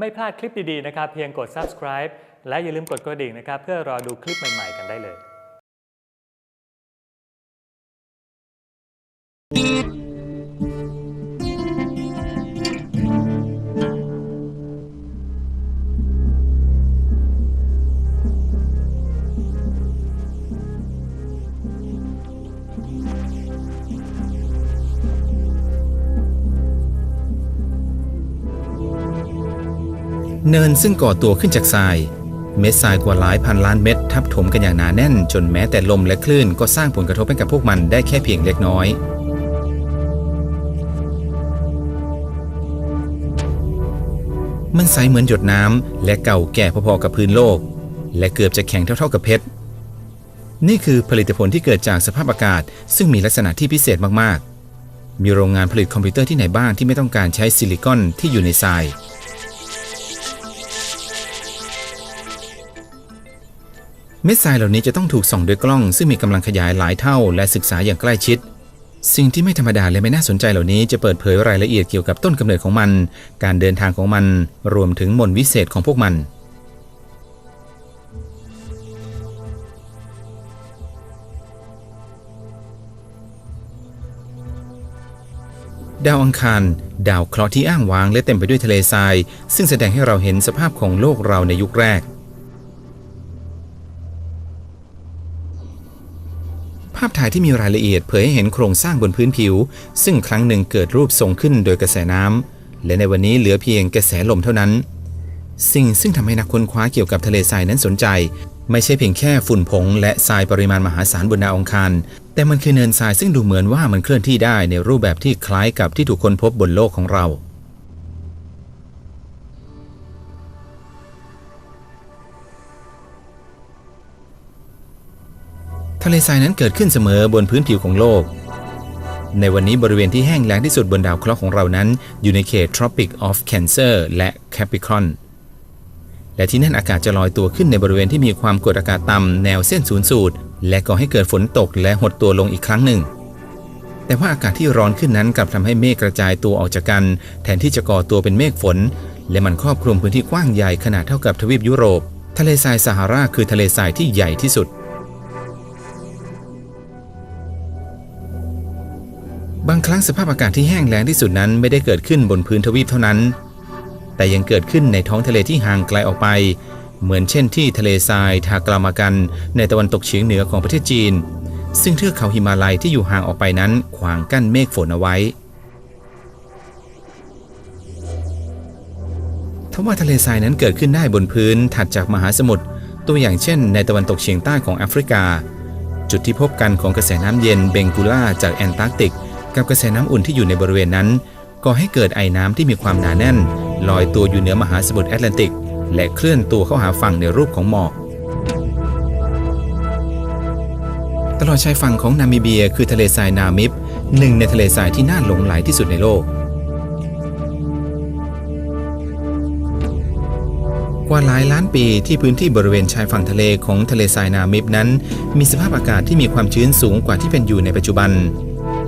ไม่พลาดคลิปดีๆนะครับ เพียงกด subscribe และอย่าลืมกดกระดิ่งนะครับ เพื่อรอดูคลิปใหม่ๆกันได้เลย เนินซึ่งก่อตัวขึ้นจากทราย เม็ดทรายกว่าหลายพันล้านเม็ดทับถมกันอย่างหนาแน่น จนแม้แต่ลมและคลื่นก็สร้างผลกระทบให้กับพวกมันได้แค่เพียงเล็กน้อย มันใสเหมือนหยดน้ำและเก่าแก่พอๆกับพื้นโลก และเกือบจะแข็งเท่าๆกับเพชรนี่คือผลิตผลที่เกิดจากสภาพอากาศ ซึ่งมีลักษณะที่พิเศษมากๆ มีโรงงานผลิตคอมพิวเตอร์ที่ไหนบ้างที่ไม่ต้องการใช้ซิลิคอนที่อยู่ในทราย เม็ดทรายเหล่านี้จะต้องถูกส่องด้วยกล้อง ซึ่งมีกำลังขยายหลายเท่า และศึกษาอย่างใกล้ชิด สิ่งที่ไม่ธรรมดาและไม่น่าสนใจเหล่านี้จะเปิดเผยรายละเอียดเกี่ยวกับต้นกำเนิดของมัน การเดินทางของมัน รวมถึงมนวิเศษของพวกมันดาวอังคาร ดาวเคราะห์ที่อ้างว้างและเต็มไปด้วยทะเลทราย ซึ่งแสดงให้เราเห็นสภาพของโลกเราในยุคแรกาพถ่ายที่มีรายละเอียดเผยให้เห็นโครงสร้างบนพื้นผิว ซึ่งครั้งหนึ่งเกิดรูปทรงขึ้นโดยกระแสน้ำและในวันนี้เหลือเพียงกระแสลมเท่านั้น สิ่งซึ่งทำให้นักค้นคว้าเกี่ยวกับทะเลทรายนั้นสนใจ ไม่ใช่เพียงแค่ฝุ่นผง และทรายปริมาณมหาศาลบนดาวองคาร แต่มันคือเนินทรายซึ่งดูเหมือนว่ามันเคลื่อนที่ได้ในรูปแบบที่คล้ายกับที่ถูกค้นพบบนโลกของเรา ทะเลทรายนั้นเกิดขึ้นเสมอบนพื้นผิวของโลก ในวันนี้บริเวณที่แห้งแล้งที่สุดบนดาวเคราะห์ของเรานั้น อยู่ในเขต Tropic of Cancer และ Capricorn และที่นั่นอากาศจะลอยตัวขึ้นในบริเวณที่มีความกดอากาศต่ำแนวเส้นศูนย์สูตร และก่อให้เกิดฝนตกและหดตัวลงอีกครั้งหนึ่ง แต่ว่าอากาศที่ร้อนขึ้นนั้นกลับทำให้เมฆกระจายตัวออกจากกัน แทนที่จะก่อตัวเป็นเมฆฝน และมันครอบคลุมพื้นที่กว้างใหญ่ขนาดเท่ากับทวีปยุโรป ทะเลทรายซาฮาราคือทะเลทรายที่ใหญ่ที่สุด บางครั้งสภาพอากาศที่แห้งแล้งที่สุดนั้นไม่ได้เกิดขึ้นบนพื้นทวีปเท่านั้น แต่ยังเกิดขึ้นในท้องทะเลที่ห่างไกลออกไป เหมือนเช่นที่ทะเลทรายทากรามากัน ในตะวันตกเฉียงเหนือของประเทศจีน ซึ่งเทือกเขาหิมาลัยที่อยู่ห่างออกไปนั้นขวางกั้นเมฆฝนเอาไว้ทว่าทะเลทรายนั้นเกิดขึ้นได้บนพื้นถัดจากมหาสมุทรตัวอย่างเช่น ในตะวันตกเฉียงใต้ของแอฟริกา จุดที่พบกันของกระแสน้ำเย็นเบงกูล่าจากแอนตาร์กติก กับกระแสน้ำอุ่นที่อยู่ในบริเวณนั้นก่อให้เกิดไอน้ำที่มีความหนาแน่น ลอยตัวอยู่เหนือมหาสมุทรแอตแลนติก และเคลื่อนตัวเข้าหาฝั่งในรูปของหมอก ตลอดชายฝั่งของนามิเบียคือทะเลทรายนามิบหนึ่งในทะเลทรายที่น่าหลงไหลที่สุดในโลก กว่าหลายล้านปีที่พื้นที่บริเวณชายฝั่งทะเลของทะเลทรายนามิบนั้น มีสภาพอากาศที่มีความชื้นสูงกว่าที่เป็นอยู่ในปัจจุบัน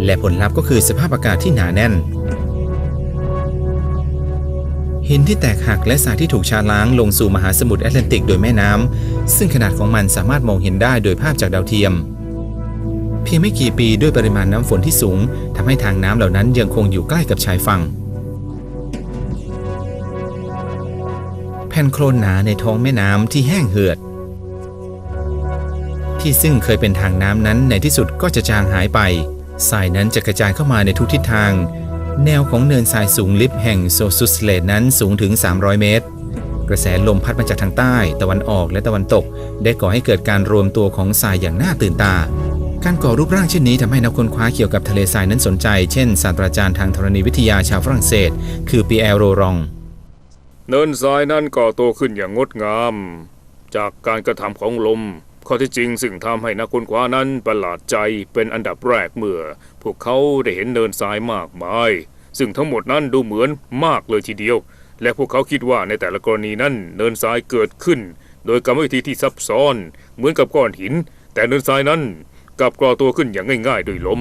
และผลลัพธ์ก็คือสภาพอากาศที่หนาแน่น หินที่แตกหักและสารที่ถูกชาล้างลงสู่มหาสมุทรแอตแลนติกโดยแม่น้ำ ซึ่งขนาดของมันสามารถมองเห็นได้โดยภาพจากดาวเทียม เพียงไม่กี่ปีด้วยปริมาณน้ำฝนที่สูงทำให้ทางน้ำเหล่านั้นยังคงอยู่ใกล้กับชายฝั่งแผ่นโคลนหนาในท้องแม่น้ำที่แห้งเหือด ที่ซึ่งเคยเป็นทางน้ำนั้นในที่สุดก็จะจางหายไป ทรายนั้นจะกระจายเข้ามาในทุกทิศทาง แนวของเนินทรายสูงลิฟแห่งโซซุสเลตนั้นสูงถึง 300 เมตร กระแสลมพัดมาจากทางใต้ ตะวันออกและตะวันตก ได้ก่อให้เกิดการรวมตัวของทรายอย่างน่าตื่นตา การก่อรูปร่างเช่นนี้ทำให้นักค้นคว้าเกี่ยวกับทะเลทรายนั้นสนใจ เช่นศาสตราจารย์ทางธรณีวิทยาชาวฝรั่งเศส คือปีแอรโรรอง เนินทรายนั้นก่อตัวขึ้นอย่างงดงาม จากการกระทำของลม ข้อที่จริงสิ่งทำให้นักค้นคว้านั้นประหลาดใจเป็นอันดับแรกเมื่อ พวกเขาได้เห็นเนินทรายมากมาย ซึ่งทั้งหมดนั้นดูเหมือนมากเลยทีเดียว และพวกเขาคิดว่าในแต่ละกรณีนั้นเนินทรายเกิดขึ้น โดยกรรมวิธีที่ซับซ้อน เหมือนกับก้อนหิน แต่เนินทรายนั้นกลับก่อตัวขึ้นอย่างง่ายๆ ด้วยลม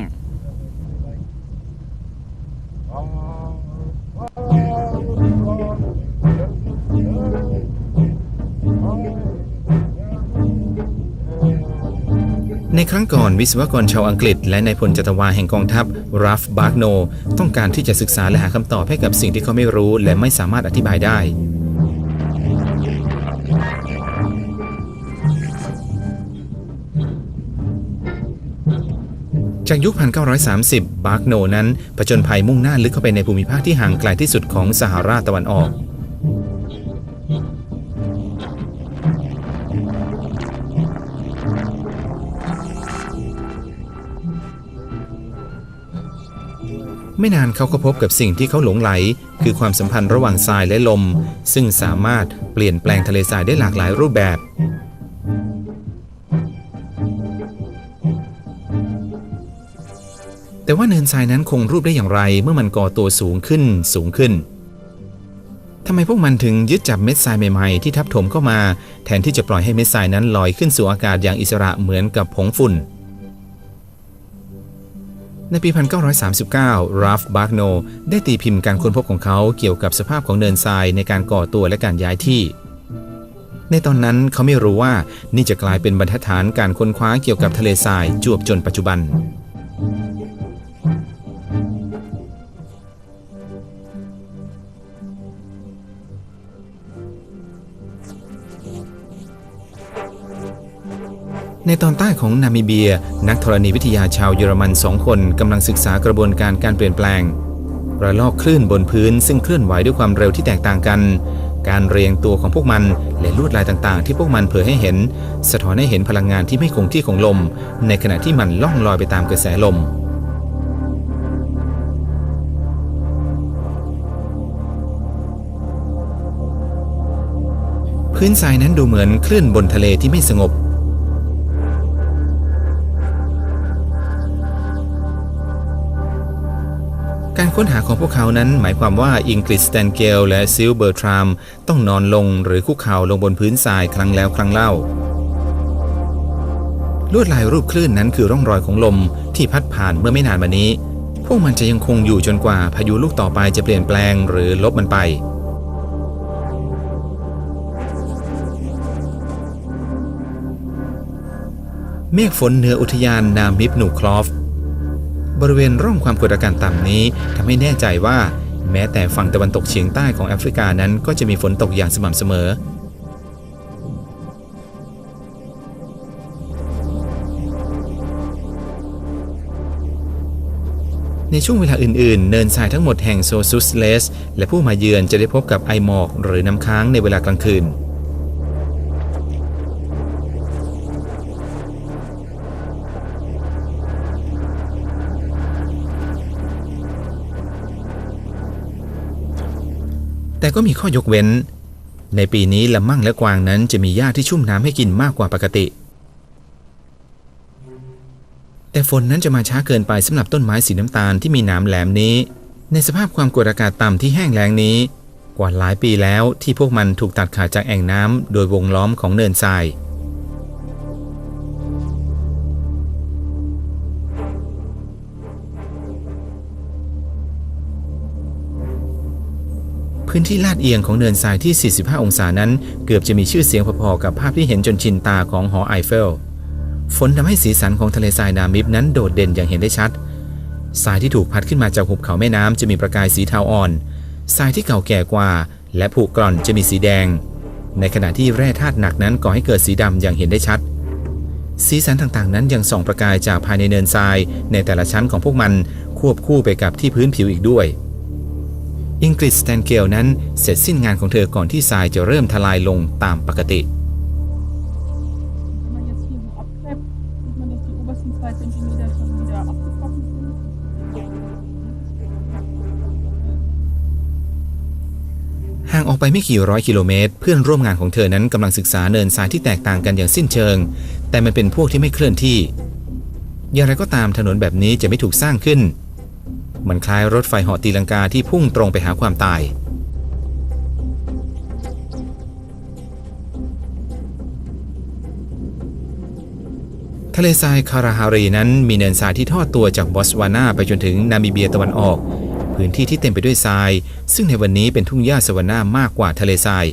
ในครั้งก่อนวิศวกรชาวอังกฤษ และนายพลจัตวาแห่งกองทัพรัฟบาร์กโน ต้องการที่จะศึกษาและหาคำตอบให้กับสิ่งที่เขาไม่รู้และไม่สามารถอธิบายได้ จากยุค 1930 บาร์กโนนั้นผจญภัยมุ่งหน้าลึกเข้าไปในภูมิภาคที่ห่างไกลที่สุดของซาฮาราตะวันออก ไม่นานเขาก็พบกับสิ่งที่เขาหลงไหล คือความสัมพันธ์ระหว่างทรายและลม ซึ่งสามารถเปลี่ยนแปลงทะเลทรายได้หลากหลายรูปแบบ แต่ว่าเนินทรายนั้นคงรูปได้อย่างไรเมื่อมันก่อตัวสูงขึ้นสูงขึ้นทำไมพวกมันถึงยึดจับเม็ดทรายใหม่ๆที่ทับถมเข้ามา แทนที่จะปล่อยให้เม็ดทรายนั้นลอยขึ้นสู่อากาศอย่างอิสระเหมือนกับผงฝุ่น ในปี 1939 ราฟ บาร์กโน ได้ตีพิมพ์การค้นพบของเขาเกี่ยวกับสภาพของเนินทรายในการก่อตัวและการย้ายที่ ในตอนนั้นเขาไม่รู้ว่านี่จะกลายเป็นบรรทัดฐานการค้นคว้าเกี่ยวกับทะเลทรายจวบจนปัจจุบัน ในตอนใต้ของนามิเบีย นักธรณีวิทยาชาวเยอรมันสองคนกำลังศึกษากระบวนการการเปลี่ยนแปลงระลอกคลื่นบนพื้นซึ่งเคลื่อนไหวด้วยความเร็วที่แตกต่างกัน การเรียงตัวของพวกมันและลวดลายต่างๆ ที่พวกมันเผยให้เห็น สะท้อนให้เห็นพลังงานที่ไม่คงที่ของลม ในขณะที่มันล่องลอยไปตามกระแสลมพื้นทรายนั้นดูเหมือนคลื่นบนทะเลที่ไม่สงบ ค้นหาของพวกเขานั้นหมายความว่าอิงกฤษสแตนเกลและซิลเบอร์ทรามต้องนอนลงหรือคุกเข่าลงบนพื้นทรายครั้งแล้วครั้งเล่า ลวดลายรูปคลื่นนั้นคือร่องรอยของลมที่พัดผ่านเมื่อไม่นานมานี้ พวกมันจะยังคงอยู่จนกว่าพายุลูกต่อไปจะเปลี่ยนแปลงหรือลบมันไปเมฆฝนเหนืออุทยานนามิบนูคลอฟ บริเวณร่องความกดอากาศต่ำนี้ทำให้แน่ใจว่า แม้แต่ฝั่งตะวันตกเฉียงใต้ของแอฟริกานั้นก็จะมีฝนตกอย่างสม่ำเสมอในช่วงเวลาอื่นๆ เนินทรายทั้งหมดแห่งโซซุสเลส และผู้มาเยือนจะได้พบกับไอหมอกหรือน้ำค้างในเวลากลางคืน แต่ก็มีข้อยกเว้น ในปีนี้ละมั่งและกวางนั้นจะมีหญ้าที่ชุ่มน้ำให้กินมากกว่าปกติ แต่ฝนนั้นจะมาช้าเกินไปสำหรับต้นไม้สีน้ำตาลที่มีหนามแหลมนี้ ในสภาพความกดอากาศต่ำที่แห้งแล้งนี้ กว่าหลายปีแล้วที่พวกมันถูกตัดขาดจากแอ่งน้ำโดยวงล้อมของเนินทราย พื้นที่ลาดเอียงของเนินทรายที่ 45 องศานั้น เกือบจะมีชื่อเสียงพอๆกับภาพที่เห็นจนชินตาของหอไอเฟล ฝนทำให้สีสันของทะเลทรายนามิบนั้นโดดเด่นอย่างเห็นได้ชัด ทรายที่ถูกพัดขึ้นมาจากหุบเขาแม่น้ำจะมีประกายสีเทาอ่อน ทรายที่เก่าแก่กว่า และผุกร่อนจะมีสีแดง ในขณะที่แร่ธาตุหนักนั้นก่อให้เกิดสีดำอย่างเห็นได้ชัด สีสันต่างๆ นั้นยังส่องประกายจากภายในเนินทรายในแต่ละชั้นของพวกมันควบคู่ไปกับที่พื้นผิวอีกด้วย อิงกฤษสแตนเกลนั้นเสร็จสิ้นงานของเธอก่อนที่ทรายจะเริ่มทลายลงตามปกติ ห่างออกไปไม่กี่ร้อยกิโลเมตร เพื่อนร่วมงานของเธอนั้นกำลังศึกษาเนินทรายที่แตกต่างกันอย่างสิ้นเชิง แต่มันเป็นพวกที่ไม่เคลื่อนที่ อย่างไรก็ตามถนนแบบนี้จะไม่ถูกสร้างขึ้น มันคล้ายรถไฟเหาะตีลังกาที่พุ่งตรงไปหาความตาย ทะเลทรายคาราฮารีนั้นมีเนินทรายที่ทอดตัวจากบอสวานาไปจนถึงนามิเบียตะวันออก พื้นที่ที่เต็มไปด้วยทราย ซึ่งในวันนี้เป็นทุ่งหญ้าสวาน่ามากกว่าทะเลทราย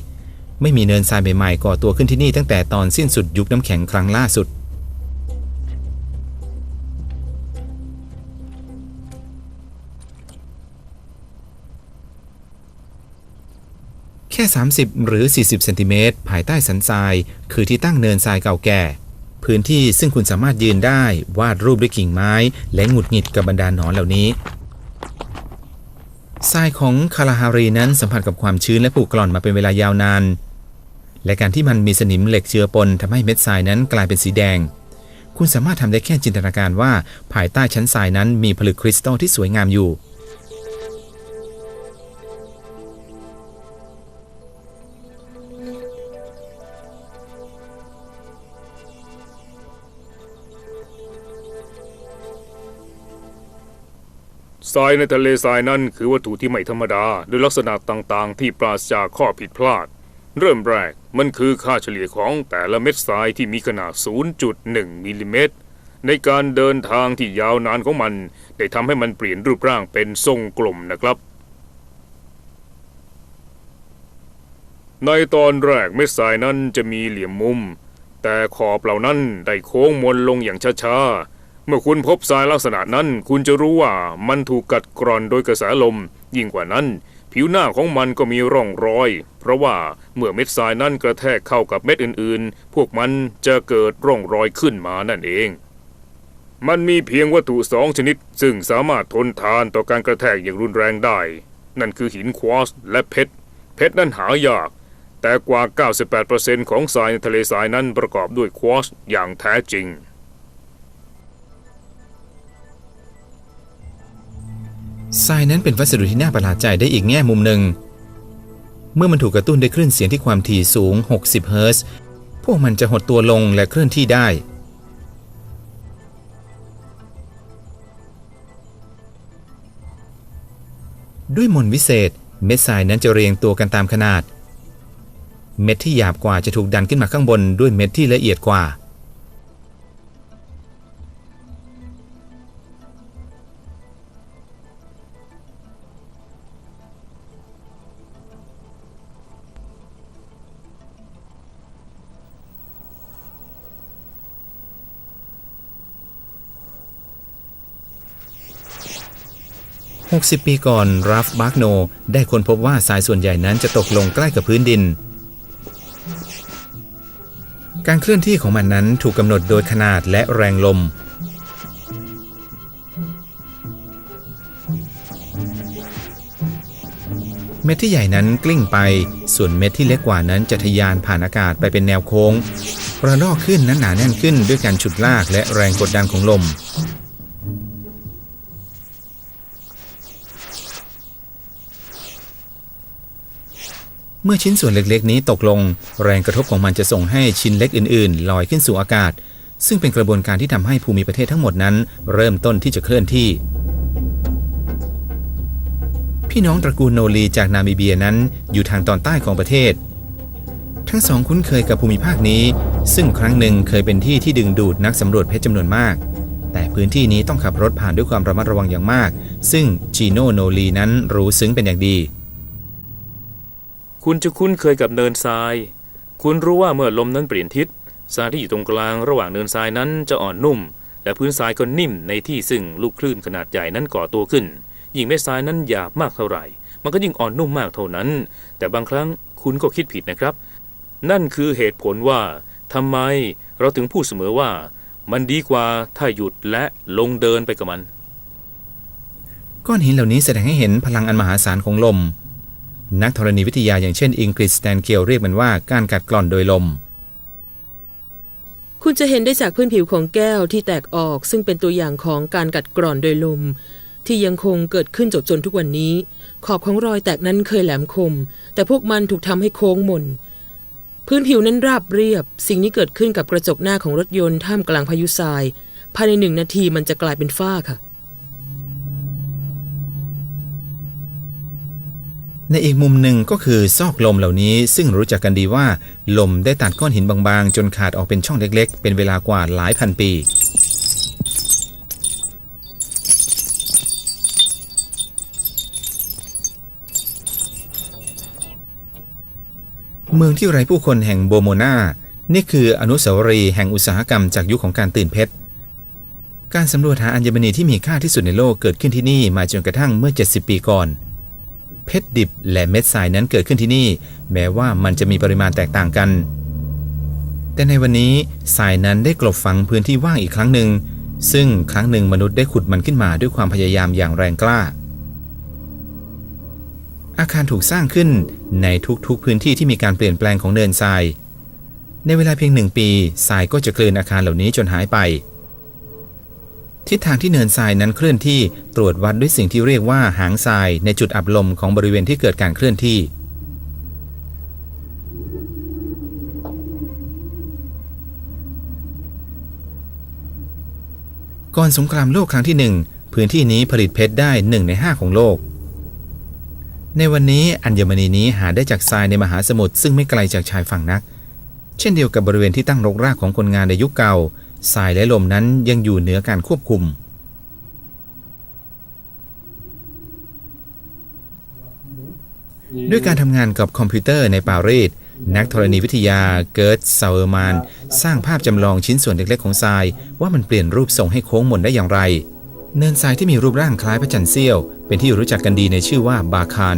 ไม่มีเนินทรายใหม่ๆก่อตัวขึ้นที่นี่ตั้งแต่ตอนสิ้นสุดยุคน้ำแข็งครั้งล่าสุด ค่ 30 หรือ 40 เซนติเมตรภายใต้สันทราย คือที่ตั้งเนินทรายเก่าแก่ พื้นที่ซึ่งคุณสามารถยืนได้ วาดรูปด้วยกิ่งไม้ และหงุดหงิดกับบรรดาหนอนเหล่านี้ทรายของคาราฮารีนั้นสัมผัสกับความชื้นและผุกร่อนมาเป็นเวลายาวนาน และการที่มันมีสนิมเหล็กเจือปนทำให้เม็ดทรายนั้นกลายเป็นสีแดง คุณสามารถทำได้แค่จินตนาการว่า ภายใต้ชั้นทรายนั้นมีผลึกคริสตัลที่สวยงามอยู่ ทรายในทะเลทรายนั้นคือวัตถุที่ไม่ธรรมดาด้วยลักษณะต่างๆ ที่ปราศจากข้อผิดพลาด เริ่มแรกมันคือค่าเฉลี่ยของแต่ละเม็ดทรายที่มีขนาด 0.1มิลลิเมตรในการเดินทางที่ยาวนานของมัน ได้ทำให้มันเปลี่ยนรูปร่างเป็นทรงกลมนะครับ ในตอนแรกเม็ดทรายนั้นจะมีเหลี่ยมมุม แต่ขอบเหล่านั้นได้โค้งมนลงอย่างช้าๆ เมื่อคุณพบทรายลักษณะนั้น คุณจะรู้ว่ามันถูกกัดกร่อนโดยกระแสลม ยิ่งกว่านั้น ผิวหน้าของมันก็มีร่องรอย เพราะว่าเมื่อเม็ดทรายนั้นกระแทกเข้ากับเม็ดอื่นๆ พวกมันจะเกิดร่องรอยขึ้นมานั่นเอง มันมีเพียงวัตถุสองชนิด ซึ่งสามารถทนทานต่อการกระแทกอย่างรุนแรงได้ นั่นคือหินควอร์สและเพชร เพชรนั้นหายากแต่กว่า 98%ของทรายในทะเลทรายนั้นประกอบด้วยควอร์สอย่างแท้จริง ทรายนั้นเป็นวัสดุที่น่าประหลาดใจได้อีกแง่มุมหนึ่ง เมื่อมันถูกกระตุ้นด้วยคลื่นเสียงที่ความถี่สูง 60 เฮิรตซ์ พวกมันจะหดตัวลงและเคลื่อนที่ได้ ด้วยมนวิเศษ เม็ดทรายนั้นจะเรียงตัวกันตามขนาด เม็ดที่หยาบกว่าจะถูกดันขึ้นมาข้างบนด้วยเม็ดที่ละเอียดกว่า 60 ปีก่อนราฟบาร์กโน ได้ค้นพบว่าทรายส่วนใหญ่นั้นจะตกลงใกล้กับพื้นดิน การเคลื่อนที่ของมันนั้นถูกกำหนดโดยขนาดและแรงลม เม็ดที่ใหญ่นั้นกลิ้งไป ส่วนเม็ดที่เล็กกว่านั้นจะทะยานผ่านอากาศไปเป็นแนวโค้งระลอกขึ้นนั้นหนาแน่นขึ้นด้วยการฉุดลากและแรงกดดันของลม เมื่อชิ้นส่วนเล็กๆ นี้ตกลง แรงกระทบของมันจะส่งให้ชิ้นเล็กอื่นๆ ลอยขึ้นสู่อากาศ ซึ่งเป็นกระบวนการที่ทำให้ภูมิประเทศทั้งหมดนั้น เริ่มต้นที่จะเคลื่อนที่ พี่น้องตระกูลโนลีจากนามิเบียนั้นอยู่ทางตอนใต้ของประเทศ ทั้งสองคุ้นเคยกับภูมิภาคนี้ ซึ่งครั้งหนึ่งเคยเป็นที่ที่ดึงดูดนักสำรวจเพชรจำนวนมาก แต่พื้นที่นี้ต้องขับรถผ่านด้วยความระมัดระวังอย่างมาก ซึ่งจีโนโนลีนั้นรู้ซึ้งเป็นอย่างดี คุณจะคุ้นเคยกับเนินทราย คุณรู้ว่าเมื่อลมนั้นเปลี่ยนทิศทรายที่อยู่ตรงกลางระหว่างเนินทรายนั้นจะอ่อนนุ่ม และพื้นทรายก็นิ่มในที่ซึ่งลูกคลื่นขนาดใหญ่นั้นก่อตัวขึ้น ยิ่งเม็ดทรายนั้นหยาบมากเท่าไหร่ มันก็ยิ่งอ่อนนุ่มมากเท่านั้น แต่บางครั้งคุณก็คิดผิดนะครับ นั่นคือเหตุผลว่าทำไมเราถึงพูดเสมอว่า มันดีกว่าถ้าหยุดและลงเดินไปกับมัน ก้อนหินเหล่านี้แสดงให้เห็นพลังอันมหาศาลของลม นักธรณีวิทยาอย่างเช่นอิงกฤษสแตนเกียวเรียกมันว่าการกัดกร่อนโดยลม คุณจะเห็นได้จากพื้นผิวของแก้วที่แตกออกซึ่งเป็นตัวอย่างของการกัดกร่อนโดยลม ที่ยังคงเกิดขึ้นจบจนทุกวันนี้ ขอบของรอยแตกนั้นเคยแหลมคม แต่พวกมันถูกทำให้โค้งมนพื้นผิวนั้นราบเรียบ สิ่งนี้เกิดขึ้นกับกระจกหน้าของรถยนต์ท่ามกลางพายุทราย ภายในหนึ่งนาทีมันจะกลายเป็นฝ้าค่ะ ในอีกมุมหนึ่งก็คือซอกลมเหล่านี้ซึ่งรู้จักกันดีว่า ลมได้ตัดก้อนหินบางๆ จนขาดออกเป็นช่องเล็กๆ เป็นเวลากว่าหลายพันปี เมืองที่ไร้ผู้คนแห่งโบโมนานี่คืออนุสาวรีย์แห่งอุตสาหกรรมจากยุคของการตื่นเพชร การสำรวจหาอัญมณีที่มีค่าที่สุดในโลกเกิดขึ้นที่นี่มาจนกระทั่งเมื่อ 70 ปีก่อน เพชรดิบและเม็ดทรายนั้นเกิดขึ้นที่นี่ แม้ว่ามันจะมีปริมาณแตกต่างกัน แต่ในวันนี้ทรายนั้นได้กลบฝังพื้นที่ว่างอีกครั้งหนึ่ง ซึ่งครั้งหนึ่งมนุษย์ได้ขุดมันขึ้นมาด้วยความพยายามอย่างแรงกล้า อาคารถูกสร้างขึ้นในทุกๆพื้นที่ที่มีการเปลี่ยนแปลงของเนินทราย ในเวลาเพียงหนึ่งปีทรายก็จะกลืนอาคารเหล่านี้จนหายไป ทิศทางที่เนินทรายนั้นเคลื่อนที่ตรวจวัดด้วยสิ่งที่เรียกว่าหางทรายในจุดอับลมของบริเวณที่เกิดการเคลื่อนที่ ก่อนสงครามโลกครั้งที่หนึ่งพื้นที่นี้ผลิตเพชรได้หนึ่งในห้าของโลก ในวันนี้อัญมณีนี้หาได้จากทรายในมหาสมุทรซึ่งไม่ไกลจากชายฝั่งนัก เช่นเดียวกับบริเวณที่ตั้งรกรากของคนงานในยุคเก่า ทรายและลมนั้นยังอยู่เหนือการควบคุม ด้วยการทำงานกับคอมพิวเตอร์ในปารีสนักธรณีวิทยาเกิร์ตซาเออร์มานสร้างภาพจำลองชิ้นส่วนเล็กๆของทราย ว่ามันเปลี่ยนรูปทรงให้โค้งมนได้อย่างไร เนินทรายที่มีรูปร่างคล้ายพระจันทร์เสี้ยว เป็นที่รู้จักกันดีในชื่อว่าบาคาร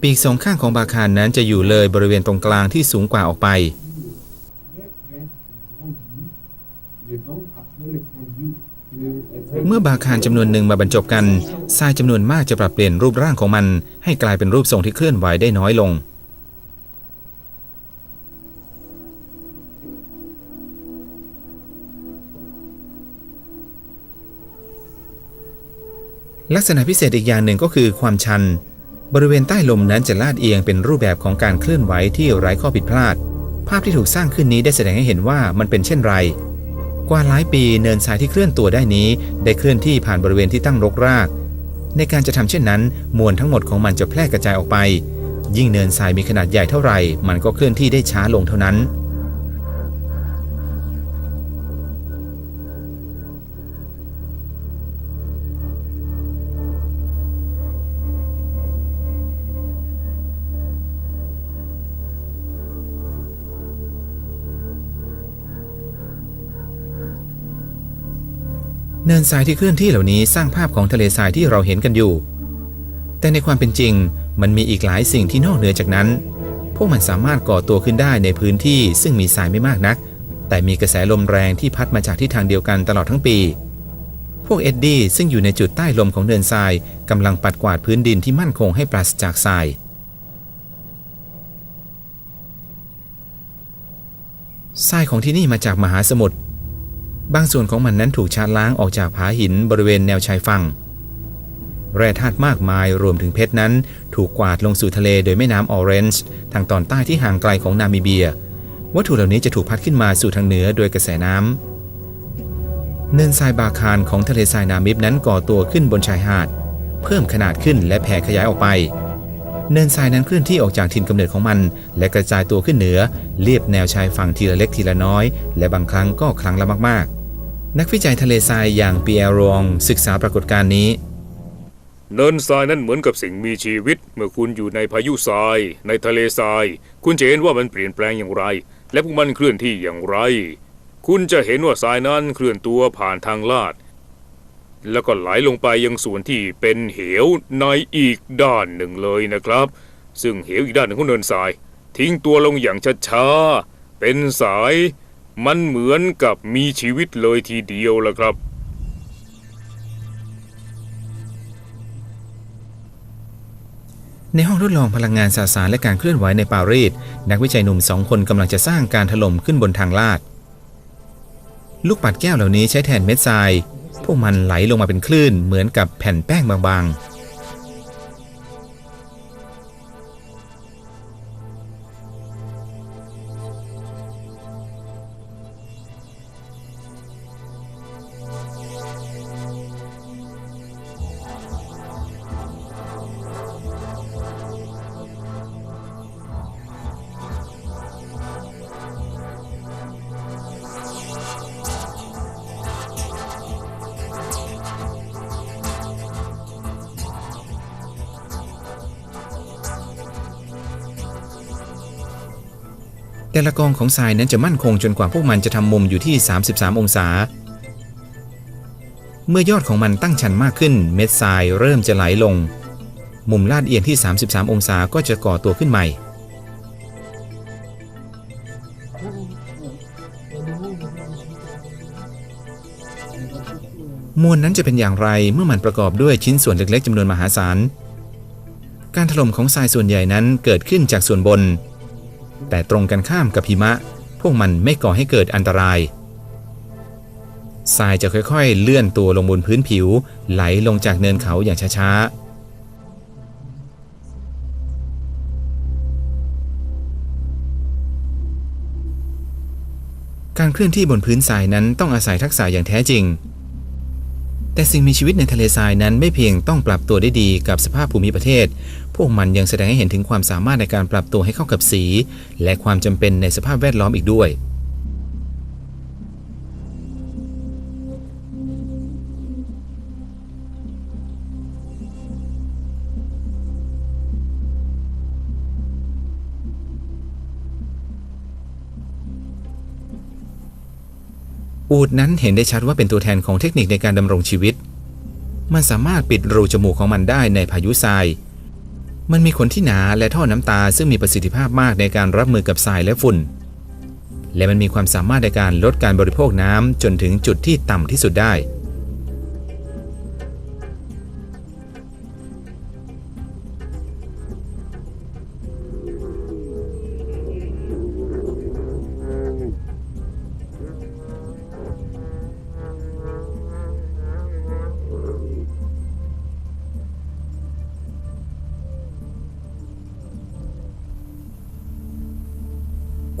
ปีกสองข้างของบาคารนั้นจะอยู่เลยบริเวณตรงกลางที่สูงกว่าออกไป เมื่อบาคารจำนวนหนึ่งมาบรรจบกันทรายจำนวนมากจะปรับเปลี่ยนรูปร่างของมัน ให้กลายเป็นรูปทรงที่เคลื่อนไหวได้น้อยลง ลักษณะพิเศษอีกอย่างหนึ่งก็คือความชัน บริเวณใต้ลมนั้นจะลาดเอียงเป็นรูปแบบของการเคลื่อนไหวที่ไร้ข้อผิดพลาด ภาพที่ถูกสร้างขึ้นนี้ได้แสดงให้เห็นว่ามันเป็นเช่นไร กว่าหลายปีเนินทรายที่เคลื่อนตัวได้นี้ ได้เคลื่อนที่ผ่านบริเวณที่ตั้งรกราก ในการจะทำเช่นนั้น มวลทั้งหมดของมันจะแพร่กระจายออกไป ยิ่งเนินทรายมีขนาดใหญ่เท่าไหร่ มันก็เคลื่อนที่ได้ช้าลงเท่านั้น เนินทรายที่เคลื่อนที่เหล่านี้สร้างภาพของทะเลทรายที่เราเห็นกันอยู่ แต่ในความเป็นจริงมันมีอีกหลายสิ่งที่นอกเหนือจากนั้น พวกมันสามารถก่อตัวขึ้นได้ในพื้นที่ซึ่งมีทรายไม่มากนัก แต่มีกระแสลมแรงที่พัดมาจากทิศทางเดียวกันตลอดทั้งปี พวกเอ็ดดี้ซึ่งอยู่ในจุดใต้ลมของเนินทรายกำลังปัดกวาดพื้นดินที่มั่นคงให้ปราศจากทรายทรายของที่นี่มาจากมหาสมุทร บางส่วนของมันนั้นถูกชาร์ล้างออกจากผาหินบริเวณแนวชายฝั่ง แร่ธาตุมากมายรวมถึงเพชรนั้น ถูกกวาดลงสู่ทะเลโดยแม่น้ำออเรนจ์ทางตอนใต้ที่ห่างไกลของนามิเบีย วัตถุเหล่านี้จะถูกพัดขึ้นมาสู่ทางเหนือโดยกระแสน้ำเนินทรายบาคารของทะเลทรายนามิบนั้นก่อตัวขึ้นบนชายหาด เพิ่มขนาดขึ้นและแผ่ขยายออกไปเนินทรายนั้นเคลื่อนที่ออกจากถิ่นกำเนิดของมัน และกระจายตัวขึ้นเหนือเลียบแนวชายฝั่งทีละเล็กทีละน้อย และบางครั้งก็ครั้งละมาก นักวิจัยทะเลทรายอย่างปีแอรองศึกษาปรากฏการณ์นี้ เนินทรายนั้นเหมือนกับสิ่งมีชีวิต เมื่อคุณอยู่ในพายุทราย ในทะเลทราย คุณจะเห็นว่ามันเปลี่ยนแปลงอย่างไร และพวกมันเคลื่อนที่อย่างไร คุณจะเห็นว่าทรายนั้นเคลื่อนตัวผ่านทางลาด แล้วก็ไหลลงไปยังส่วนที่เป็นเหวในอีกด้านหนึ่งเลยนะครับ ซึ่งเหวอีกด้านหนึ่งของเนินทราย ทิ้งตัวลงอย่างช้าๆเป็นสาย มันเหมือนกับมีชีวิตเลยทีเดียวล่ะครับ ในห้องทดลองพลังงานสสารและการเคลื่อนไหวในปารีสนักวิจัยหนุ่มสองคนกำลังจะสร้างการถล่มขึ้นบนทางลาด ลูกปัดแก้วเหล่านี้ใช้แทนเม็ดทราย พวกมันไหลลงมาเป็นคลื่นเหมือนกับแผ่นแป้งบางๆ ละกองของทรายนั้นจะมั่นคงจนกว่าพวกมันจะทำมุมอยู่ที่ 33 องศา เมื่อยอดของมันตั้งชันมากขึ้น เม็ดทรายเริ่มจะไหลลง มุมลาดเอียงที่ 33 องศาก็จะก่อตัวขึ้นใหม่ มวลนั้นจะเป็นอย่างไรเมื่อมันประกอบด้วยชิ้นส่วนเล็กๆจำนวนมหาศาล การถล่มของทรายส่วนใหญ่นั้นเกิดขึ้นจากส่วนบน แต่ตรงกันข้ามกับหิมะ พวกมันไม่ก่อให้เกิดอันตรายทรายจะค่อยๆ เลื่อนตัวลงบนพื้นผิว ไหลลงจากเนินเขาอย่างช้าๆการเคลื่อนที่บนพื้นทรายนั้นต้องอาศัยทักษะอย่างแท้จริง แต่สิ่งมีชีวิตในทะเลทรายนั้นไม่เพียงต้องปรับตัวได้ดีกับสภาพภูมิประเทศ พวกมันยังแสดงให้เห็นถึงความสามารถในการปรับตัวให้เข้ากับสี และความจำเป็นในสภาพแวดล้อมอีกด้วย อูดนั้นเห็นได้ชัดว่าเป็นตัวแทนของเทคนิคในการดำรงชีวิต มันสามารถปิดรูจมูกของมันได้ในพายุทราย มันมีขนที่หนาและท่อน้ำตาซึ่งมีประสิทธิภาพมากในการรับมือกับทรายและฝุ่น และมันมีความสามารถในการลดการบริโภคน้ำจนถึงจุดที่ต่ำที่สุดได้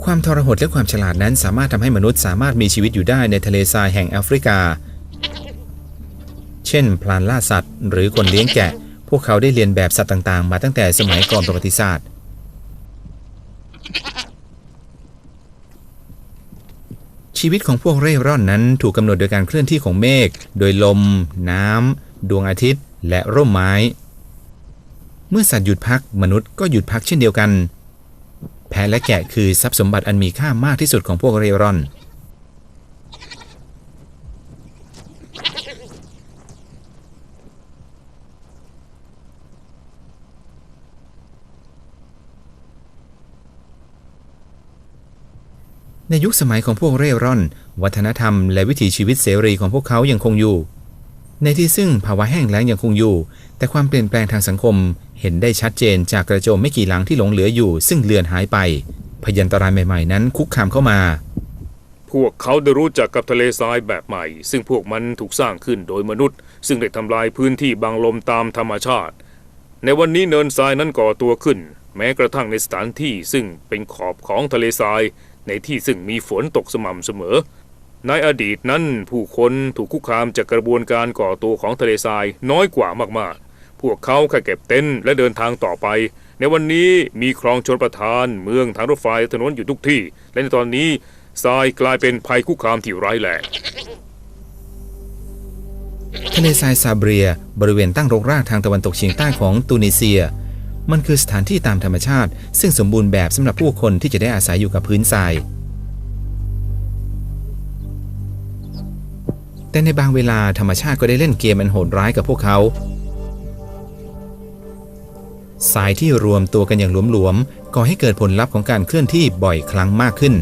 ความทรหดและความฉลาดนั้นสามารถทำให้มนุษย์สามารถมีชีวิตอยู่ได้ในทะเลทรายแห่งแอฟริกา เช่น พลานล่าสัตว์ หรือคนเลี้ยงแกะ พวกเขาได้เรียนแบบสัตว์ต่างๆ มาตั้งแต่สมัยก่อนประวัติศาสตร์ ชีวิตของพวกเร่ร่อนนั้นถูกกำหนดโดยการเคลื่อนที่ของเมฆ โดยลม น้ำ ดวงอาทิตย์ และร่มไม้ เมื่อสัตว์หยุดพักมนุษย์ก็หยุดพักเช่นเดียวกัน พะและแกะคือทรัพย์สมบัติอันมีค่ามากที่สุดของพวกเรร่อน ในยุคสมัยของพวกเร่ร่อน วัฒนธรรมและวิถีชีวิตเสรีของพวกเขายังคงอยู่ ในที่ซึ่งภาวะแห้งแล้งยังคงอยู่ แต่ความเปลี่ยนแปลงทางสังคมเห็นได้ชัดเจนจากกระโจมไม่กี่หลังที่หลงเหลืออยู่ ซึ่งเลือนหายไป พยันตรายใหม่ๆ นั้นคุกคามเข้ามา พวกเขาได้รู้จักกับทะเลทรายแบบใหม่ ซึ่งพวกมันถูกสร้างขึ้นโดยมนุษย์ ซึ่งได้ทำลายพื้นที่บางลมตามธรรมชาติ ในวันนี้เนินทรายนั้นก่อตัวขึ้น แม้กระทั่งในสถานที่ซึ่งเป็นขอบของทะเลทรายในที่ซึ่งมีฝนตกสม่ำเสมอ ในอดีตนั้นผู้คนถูกคุกคามจากกระบวนการก่อตัวของทะเลทรายน้อยกว่ามากๆ พวกเขาแค่เก็บเต็นท์และเดินทางต่อไป ในวันนี้มีคลองชนประทาน เมืองทางรถไฟถนนอยู่ทุกที่ และในตอนนี้ทรายกลายเป็นภัยคุกคามที่ร้ายแรงทะเลทรายซาเบีย บริเวณตั้งรกรากทางตะวันตกเฉียงใต้ของตูนิเซีย มันคือสถานที่ตามธรรมชาติ ซึ่งสมบูรณ์แบบสำหรับผู้คนที่จะได้อาศัยอยู่กับพื้นทราย แต่ในบางเวลาธรรมชาติก็ได้เล่นเกมอันโหดร้ายกับพวกเขา สายที่รวมตัวกันอย่างหลวมๆก่อให้เกิดผลลัพธ์ของการเคลื่อนที่บ่อยครั้งมากขึ้น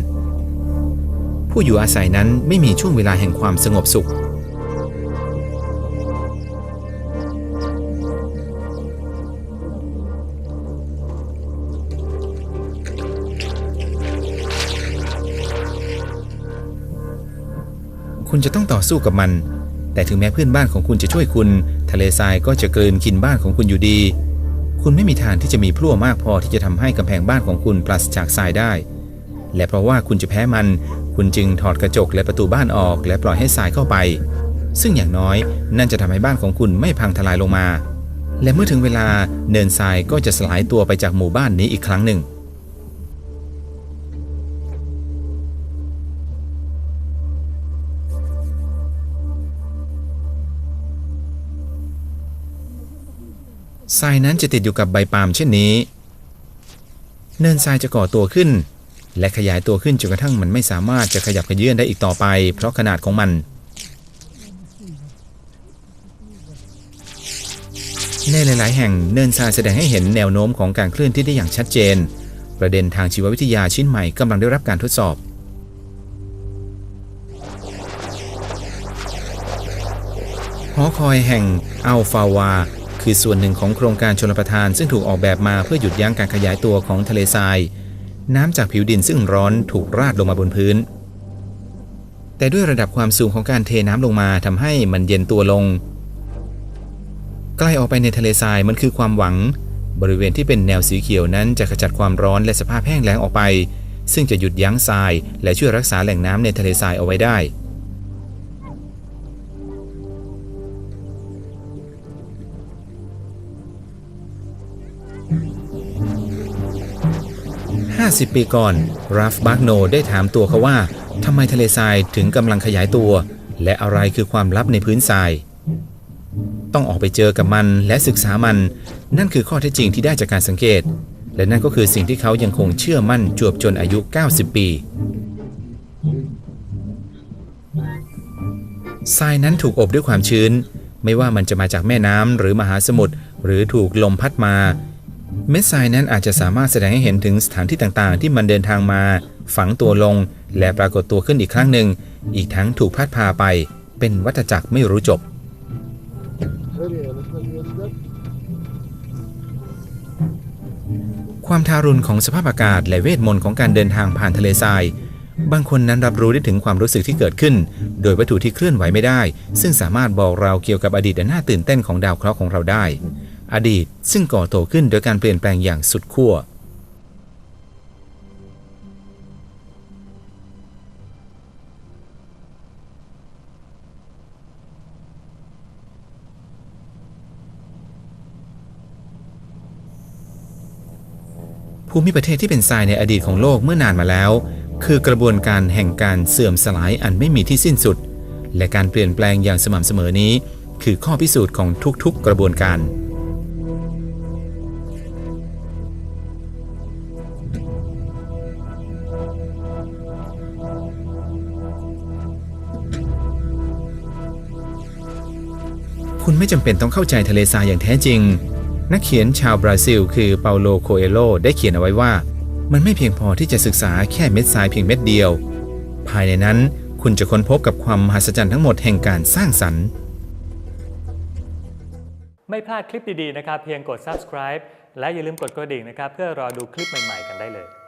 ผู้อยู่อาศัยนั้นไม่มีช่วงเวลาแห่งความสงบสุข คุณจะต้องต่อสู้กับมัน แต่ถึงแม้เพื่อนบ้านของคุณจะช่วยคุณ ทะเลทรายก็จะกลืนกินบ้านของคุณอยู่ดี คุณไม่มีทางที่จะมีพลั่วมากพอที่จะทำให้กำแพงบ้านของคุณปราศจากทรายได้ และเพราะว่าคุณจะแพ้มัน คุณจึงถอดกระจกและประตูบ้านออก และปล่อยให้ทรายเข้าไป ซึ่งอย่างน้อยนั่นจะทำให้บ้านของคุณไม่พังทลายลงมา และเมื่อถึงเวลาเนินทรายก็จะสลายตัวไปจากหมู่บ้านนี้อีกครั้งหนึ่ง ทรายนั้นจะติดอยู่กับใบปาล์มเช่นนี้ เนินทรายจะก่อตัวขึ้น และขยายตัวขึ้นจนกระทั่งมันไม่สามารถจะขยับขยื่นได้อีกต่อไป เพราะขนาดของมัน ในหลาย ๆ แห่งเนินทรายแสดงให้เห็นแนวโน้มของการเคลื่อนที่ได้อย่างชัดเจน ประเด็นทางชีววิทยาชิ้นใหม่กำลังได้รับการทดสอบหอคอยแห่งอัลฟาวา คือส่วนหนึ่งของโครงการชลประทาน ซึ่งถูกออกแบบมาเพื่อหยุดยั้งการขยายตัวของทะเลทราย น้ำจากผิวดินซึ่งร้อนถูกราดลงมาบนพื้น แต่ด้วยระดับความสูงของการเทน้ำลงมาทำให้มันเย็นตัวลง ใกล้ออกไปในทะเลทรายมันคือความหวัง บริเวณที่เป็นแนวสีเขียวนั้นจะขจัดความร้อนและสภาพแห้งแล้งออกไป ซึ่งจะหยุดยั้งทราย และช่วยรักษาแหล่งน้ำในทะเลทรายเอาไว้ได้ 50 ปีก่อน ราฟบาร์กโนได้ถามตัวเขาว่าทำไมทะเลทรายถึงกำลังขยายตัว และอะไรคือความลับในพื้นทราย ต้องออกไปเจอกับมันและศึกษามัน นั่นคือข้อเท็จจริงที่ได้จากการสังเกต และนั่นก็คือสิ่งที่เขายังคงเชื่อมั่นจวบจนอายุ 90 ปีทรายนั้นถูกอบด้วยความชื้น ไม่ว่ามันจะมาจากแม่น้ำหรือมหาสมุทรหรือถูกลมพัดมา เม็ดทรายนั้นอาจจะสามารถแสดงให้เห็นถึงสถานที่ต่างๆ ที่มันเดินทางมา ฝังตัวลง และปรากฏตัวขึ้นอีกครั้งหนึ่ง อีกทั้งถูกพัดพาไป เป็นวัฏจักรไม่รู้จบ ความทารุณของสภาพอากาศและเวทมนต์ของการเดินทางผ่านทะเลทราย บางคนนั้นรับรู้ได้ถึงความรู้สึกที่เกิดขึ้น โดยวัตถุที่เคลื่อนไหวไม่ได้ ซึ่งสามารถบอกเราเกี่ยวกับอดีตอันน่าตื่นเต้นของดาวเคราะห์ของเราได้ อดีตซึ่งก่อโตขึ้นโดยการเปลี่ยนแปลงอย่างสุดขั้วภูมิประเทศที่เป็นทรายในอดีตของโลกเมื่อนานมาแล้ว คือกระบวนการแห่งการเสื่อมสลายอันไม่มีที่สิ้นสุด และการเปลี่ยนแปลงอย่างสม่ำเสมอนี้ คือข้อพิสูจน์ของทุกๆกระบวนการ ไม่จำเป็นต้องเข้าใจทะเลทรายอย่างแท้จริง นักเขียนชาวบราซิล คือเปาโลโคเอโลได้เขียนเอาไว้ว่า มันไม่เพียงพอที่จะศึกษาแค่เม็ดทรายเพียงเม็ดเดียว ภายในนั้นคุณจะค้นพบกับความมหัศจรรย์ทั้งหมดแห่งการสร้างสรรค์ไม่พลาดคลิปดีๆนะครับ เพียงกด subscribe และอย่าลืมกดกระดิ่งนะครับ เพื่อรอดูคลิปใหม่ๆกันได้เลย